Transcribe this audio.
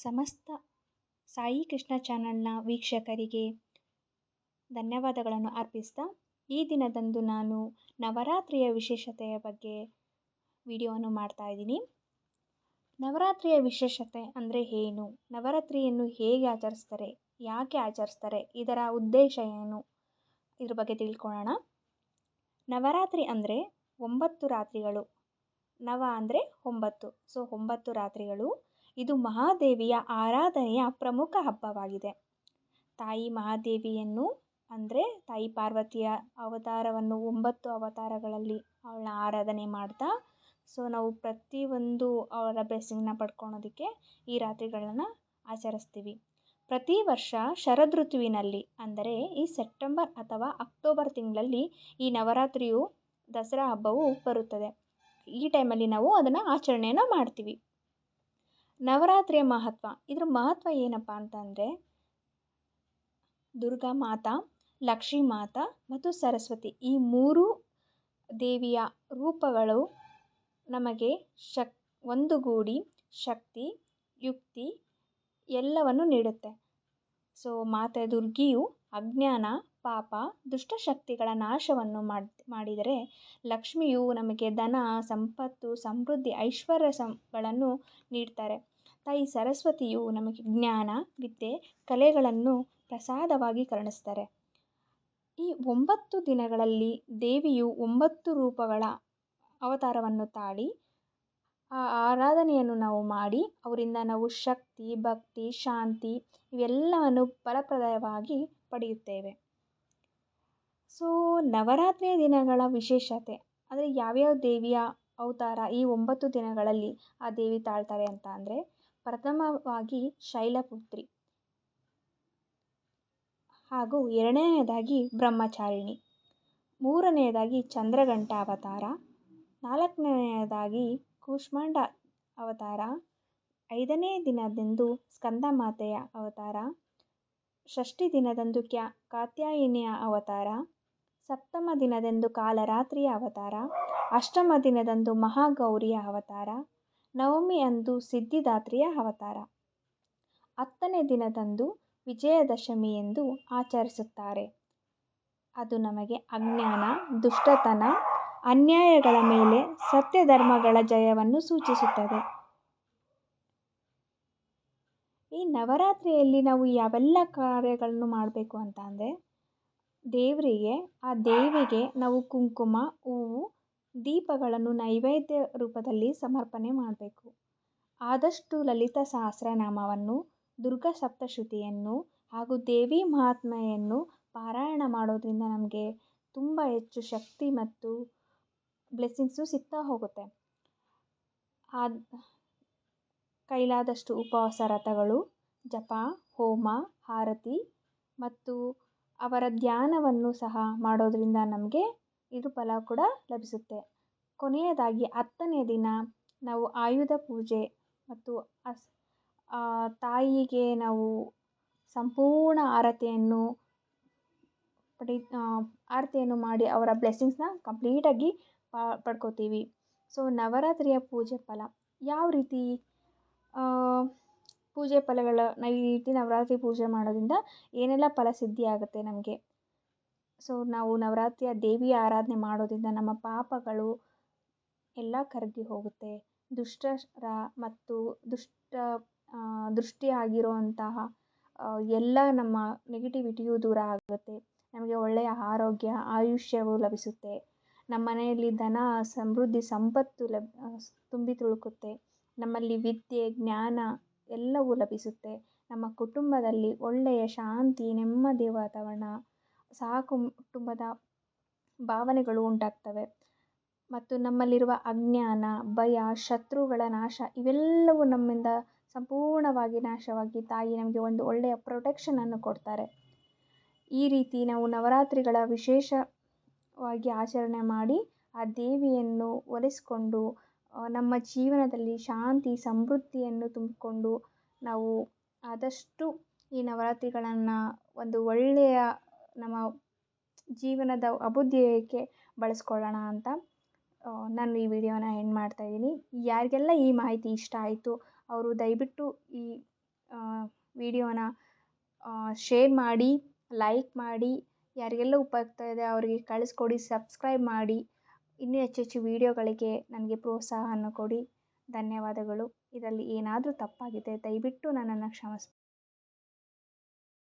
ಸಮಸ್ತ ಸಾಯಿ ಕೃಷ್ಣ ಚಾನಲ್ನ ವೀಕ್ಷಕರಿಗೆ ಧನ್ಯವಾದಗಳನ್ನು ಅರ್ಪಿಸ್ತಾ, ಈ ದಿನದಂದು ನಾನು ನವರಾತ್ರಿಯ ವಿಶೇಷತೆಯ ಬಗ್ಗೆ ವಿಡಿಯೋವನ್ನು ಮಾಡ್ತಾ ಇದ್ದೀನಿ. ನವರಾತ್ರಿಯ ವಿಶೇಷತೆ ಅಂದರೆ ಏನು? ನವರಾತ್ರಿಯನ್ನು ಹೇಗೆ ಆಚರಿಸ್ತಾರೆ? ಯಾಕೆ ಆಚರಿಸ್ತಾರೆ? ಇದರ ಉದ್ದೇಶ ಏನು? ಇದ್ರ ಬಗ್ಗೆ ತಿಳ್ಕೊಳ್ಳೋಣ. ನವರಾತ್ರಿ ಅಂದರೆ ಒಂಬತ್ತು ರಾತ್ರಿಗಳು. ನವ ಅಂದರೆ ಒಂಬತ್ತು. ಸೊ, ಒಂಬತ್ತು ರಾತ್ರಿಗಳು. ಇದು ಮಹಾದೇವಿಯ ಆರಾಧನೆಯ ಪ್ರಮುಖ ಹಬ್ಬವಾಗಿದೆ. ತಾಯಿ ಮಹಾದೇವಿಯನ್ನು ಅಂದರೆ ತಾಯಿ ಪಾರ್ವತಿಯ ಅವತಾರವನ್ನು ಒಂಬತ್ತು ಅವತಾರಗಳಲ್ಲಿ ಅವಳನ್ನ ಆರಾಧನೆ ಮಾಡ್ತಾ, ಸೊ ನಾವು ಪ್ರತಿಯೊಂದು ಅವರ ಬ್ಲೆಸ್ಸಿಂಗ್ನ ಪಡ್ಕೊಳೋದಕ್ಕೆ ಈ ರಾತ್ರಿಗಳನ್ನು ಆಚರಿಸ್ತೀವಿ. ಪ್ರತಿ ವರ್ಷ ಶರದೃತುವಿನಲ್ಲಿ ಅಂದರೆ ಈ ಸೆಪ್ಟೆಂಬರ್ ಅಥವಾ ಅಕ್ಟೋಬರ್ ತಿಂಗಳಲ್ಲಿ ಈ ನವರಾತ್ರಿಯು ದಸರಾ ಹಬ್ಬವು ಬರುತ್ತದೆ. ಈ ಟೈಮಲ್ಲಿ ನಾವು ಅದನ್ನು ಆಚರಣೆಯನ್ನು ಮಾಡ್ತೀವಿ. ನವರಾತ್ರಿಯ ಮಹತ್ವ. ಇದ್ರ ಮಹತ್ವ ಏನಪ್ಪ ಅಂತಂದರೆ, ದುರ್ಗಾ ಮಾತಾ, ಲಕ್ಷ್ಮೀ ಮಾತಾ ಮತ್ತು ಸರಸ್ವತಿ. ಈ ಮೂರು ದೇವಿಯ ರೂಪಗಳು ನಮಗೆ ಶಕ್, ಒಂದುಗೂಡಿ ಶಕ್ತಿ, ಯುಕ್ತಿ ಎಲ್ಲವನ್ನು ನೀಡುತ್ತೆ. ಸೊ, ಮಾತೆ ದುರ್ಗಿಯು ಅಜ್ಞಾನ ಪಾಪ ದುಷ್ಟಶಕ್ತಿಗಳ ನಾಶವನ್ನು ಮಾಡಿ, ಮಾಡಿದರೆ ಲಕ್ಷ್ಮಿಯು ನಮಗೆ ಧನ, ಸಂಪತ್ತು, ಸಮೃದ್ಧಿ, ಐಶ್ವರ್ಯ ಸಂಗಳನ್ನು ನೀಡ್ತಾರೆ. ತಾಯಿ ಸರಸ್ವತಿಯು ನಮಗೆ ಜ್ಞಾನ, ವಿದ್ಯೆ, ಕಲೆಗಳನ್ನು ಪ್ರಸಾದವಾಗಿ ಕರುಣಿಸ್ತಾರೆ. ಈ ಒಂಬತ್ತು ದಿನಗಳಲ್ಲಿ ದೇವಿಯು ಒಂಬತ್ತು ರೂಪಗಳ ಅವತಾರವನ್ನು ತಾಳಿ, ಆ ಆರಾಧನೆಯನ್ನು ನಾವು ಮಾಡಿ, ಅವರಿಂದ ನಾವು ಶಕ್ತಿ, ಭಕ್ತಿ, ಶಾಂತಿ ಇವೆಲ್ಲವನ್ನು ಫಲಪ್ರದವಾಗಿ ಪಡೆಯುತ್ತೇವೆ. ಸೊ ನವರಾತ್ರಿಯ ದಿನಗಳ ವಿಶೇಷತೆ ಅಂದರೆ ಯಾವ್ಯಾವ ದೇವಿಯ ಅವತಾರ ಈ ಒಂಬತ್ತು ದಿನಗಳಲ್ಲಿ ಆ ದೇವಿ ತಾಳ್ತಾರೆ ಅಂತ ಅಂದರೆ ಪ್ರಥಮವಾಗಿ ಶೈಲಪುತ್ರಿ ಹಾಗೂ ಎರಡನೆಯದಾಗಿ ಬ್ರಹ್ಮಚಾರಿಣಿ ಮೂರನೆಯದಾಗಿ ಚಂದ್ರಘಂಟ ಅವತಾರ ನಾಲ್ಕನೆಯದಾಗಿ ಕೂಷ್ಮಾಂಡ ಅವತಾರ, ಐದನೇ ದಿನದಂದು ಸ್ಕಂದಮಾತೆಯ ಅವತಾರ, ಷಷ್ಠಿ ದಿನದಂದು ಕ್ಯಾ, ಕಾತ್ಯಾಯಿನಿಯ ಅವತಾರ ಸಪ್ತಮ ದಿನದಂದು ಕಾಲರಾತ್ರಿಯ ಅವತಾರ, ಅಷ್ಟಮ ದಿನದಂದು ಮಹಾಗೌರಿಯ ಅವತಾರ, ನವಮಿ ಅಂದು ಸಿದ್ಧಿದಾತ್ರಿಯ ಅವತಾರ. ಹತ್ತನೇ ದಿನದಂದು ವಿಜಯದಶಮಿ ಎಂದು ಆಚರಿಸುತ್ತಾರೆ. ಅದು ನಮಗೆ ಅಜ್ಞಾನ, ದುಷ್ಟತನ, ಅನ್ಯಾಯಗಳ ಮೇಲೆ ಸತ್ಯ ಧರ್ಮಗಳ ಜಯವನ್ನು ಸೂಚಿಸುತ್ತದೆ. ಈ ನವರಾತ್ರಿಯಲ್ಲಿ ನಾವು ಯಾವೆಲ್ಲ ಕಾರ್ಯಗಳನ್ನು ಮಾಡಬೇಕು ಅಂತ ಅಂದರೆ ದೇವರಿಗೆ, ಆ ದೇವಿಗೆ ನಾವು ಕುಂಕುಮ, ಹೂವು, ದೀಪಗಳನ್ನು ನೈವೇದ್ಯ ರೂಪದಲ್ಲಿ ಸಮರ್ಪಣೆ ಮಾಡಬೇಕು. ಆದಷ್ಟು ಲಲಿತ ಸಹಸ್ರನಾಮವನ್ನು, ದುರ್ಗಾ ಸಪ್ತಶತಿಯನ್ನು ಹಾಗೂ ದೇವಿ ಮಹಾತ್ಮೆಯನ್ನು ಪಾರಾಯಣ ಮಾಡೋದ್ರಿಂದ ನಮಗೆ ತುಂಬ ಹೆಚ್ಚು ಶಕ್ತಿ ಮತ್ತು ಬ್ಲೆಸ್ಸಿಂಗ್ಸು ಸಿಗ್ತಾ ಹೋಗುತ್ತೆ. ಆದ, ಕೈಲಾದಷ್ಟು ಉಪವಾಸ ವ್ರತಗಳು ಜಪ, ಹೋಮ ಆರತಿ ಮತ್ತು ಅವರ ಧ್ಯಾನವನ್ನು ಸಹ ಮಾಡೋದರಿಂದ ನಮಗೆ ಇದು ಫಲ ಕೂಡ ಲಭಿಸುತ್ತೆ. ಕೊನೆಯದಾಗಿ ಹತ್ತನೇ ದಿನ ನಾವು ಆಯುಧ ಪೂಜೆ ಮತ್ತು ಅಸ್ ತಾಯಿಗೆ ನಾವು ಸಂಪೂರ್ಣ ಆರತಿಯನ್ನು ಪಡಿ ಆರತಿಯನ್ನು ಮಾಡಿ ಅವರ ಬ್ಲೆಸ್ಸಿಂಗ್ಸ್ನ ಕಂಪ್ಲೀಟಾಗಿ ಪಡ್ಕೋತೀವಿ. ಸೊ, ನವರಾತ್ರಿಯ ಪೂಜೆ ಫಲ. ಯಾವ ರೀತಿ ಪೂಜೆ ಫಲಗಳ ರೀತಿ ನವರಾತ್ರಿ ಪೂಜೆ ಮಾಡೋದರಿಂದ ಏನೆಲ್ಲ ಫಲ ಸಿದ್ಧಿ ಆಗುತ್ತೆ ನಮಗೆ? ಸೊ ನಾವು ನವರಾತ್ರಿಯ ದೇವಿಯ ಆರಾಧನೆ ಮಾಡೋದರಿಂದ ನಮ್ಮ ಪಾಪಗಳು ಎಲ್ಲ ಕರಗಿ ಹೋಗುತ್ತೆ. ದುಷ್ಟರ ಮತ್ತು ದುಷ್ಟ ದೃಷ್ಟಿ ಆಗಿರುವಂತಹ ಎಲ್ಲ ನಮ್ಮ ನೆಗೆಟಿವಿಟಿಯು ದೂರ ಆಗುತ್ತೆ. ನಮಗೆ ಒಳ್ಳೆಯ ಆರೋಗ್ಯ, ಆಯುಷ್ಯವು ಲಭಿಸುತ್ತೆ. ನಮ್ಮ ಮನೆಯಲ್ಲಿ ಧನ, ಸಮೃದ್ಧಿ, ಸಂಪತ್ತು ಲಭ್ ತುಂಬಿ ತುಳುಕುತ್ತೆ. ನಮ್ಮಲ್ಲಿ ವಿದ್ಯೆ, ಜ್ಞಾನ ಎಲ್ಲವೂ ಲಭಿಸುತ್ತೆ. ನಮ್ಮ ಕುಟುಂಬದಲ್ಲಿ ಒಳ್ಳೆಯ ಶಾಂತಿ, ನೆಮ್ಮದಿ ವಾತಾವರಣ, ಸಾಕು ಕುಟುಂಬದ ಭಾವನೆಗಳು ಉಂಟಾಗ್ತವೆ. ಮತ್ತು ನಮ್ಮಲ್ಲಿರುವ ಅಜ್ಞಾನ, ಭಯ, ಶತ್ರುಗಳ ನಾಶ ಇವೆಲ್ಲವೂ ನಮ್ಮಿಂದ ಸಂಪೂರ್ಣವಾಗಿ ನಾಶವಾಗಿ ತಾಯಿ ನಮಗೆ ಒಂದು ಒಳ್ಳೆಯ ಪ್ರೊಟೆಕ್ಷನನ್ನು ಕೊಡ್ತಾರೆ. ಈ ರೀತಿ ನಾವು ನವರಾತ್ರಿಗಳ ವಿಶೇಷವಾಗಿ ಆಚರಣೆ ಮಾಡಿ ಆ ದೇವಿಯನ್ನು ಒಲಿಸ್ಕೊಂಡು ನಮ್ಮ ಜೀವನದಲ್ಲಿ ಶಾಂತಿ, ಸಮೃದ್ಧಿಯನ್ನು ತುಂಬಿಕೊಂಡು ನಾವು ಆದಷ್ಟು ಈ ನವರಾತ್ರಿಗಳನ್ನು ಒಂದು ಒಳ್ಳೆಯ ನಮ್ಮ ಜೀವನದ ಅಭ್ಯುದಯಕ್ಕೆ ಬಳಸ್ಕೊಳ್ಳೋಣ ಅಂತ ನಾನು ಈ ವಿಡಿಯೋನ ಎಂಡ್ ಮಾಡ್ತಾ ಇದ್ದೀನಿ. ಯಾರಿಗೆಲ್ಲ ಈ ಮಾಹಿತಿ ಇಷ್ಟ ಆಯಿತು, ಅವರು ದಯವಿಟ್ಟು ಈ ವಿಡಿಯೋನ ಶೇರ್ ಮಾಡಿ ಲೈಕ್ ಮಾಡಿ, ಯಾರಿಗೆಲ್ಲ ಉಪಯುಕ್ತ ಇದೆ, ಅವರಿಗೆ ಕಳಿಸ್ಕೊಡಿ ಸಬ್ಸ್ಕ್ರೈಬ್ ಮಾಡಿ. ಇನ್ನೂ ಹೆಚ್ಚು ಹೆಚ್ಚು ವೀಡಿಯೋಗಳಿಗೆ ನನಗೆ ಪ್ರೋತ್ಸಾಹವನ್ನು ಕೊಡಿ. ಧನ್ಯವಾದಗಳು. ಇದರಲ್ಲಿ ಏನಾದರೂ ತಪ್ಪಾಗಿದ್ದರೆ ದಯವಿಟ್ಟು ನನ್ನನ್ನು ಕ್ಷಮಿಸಿ.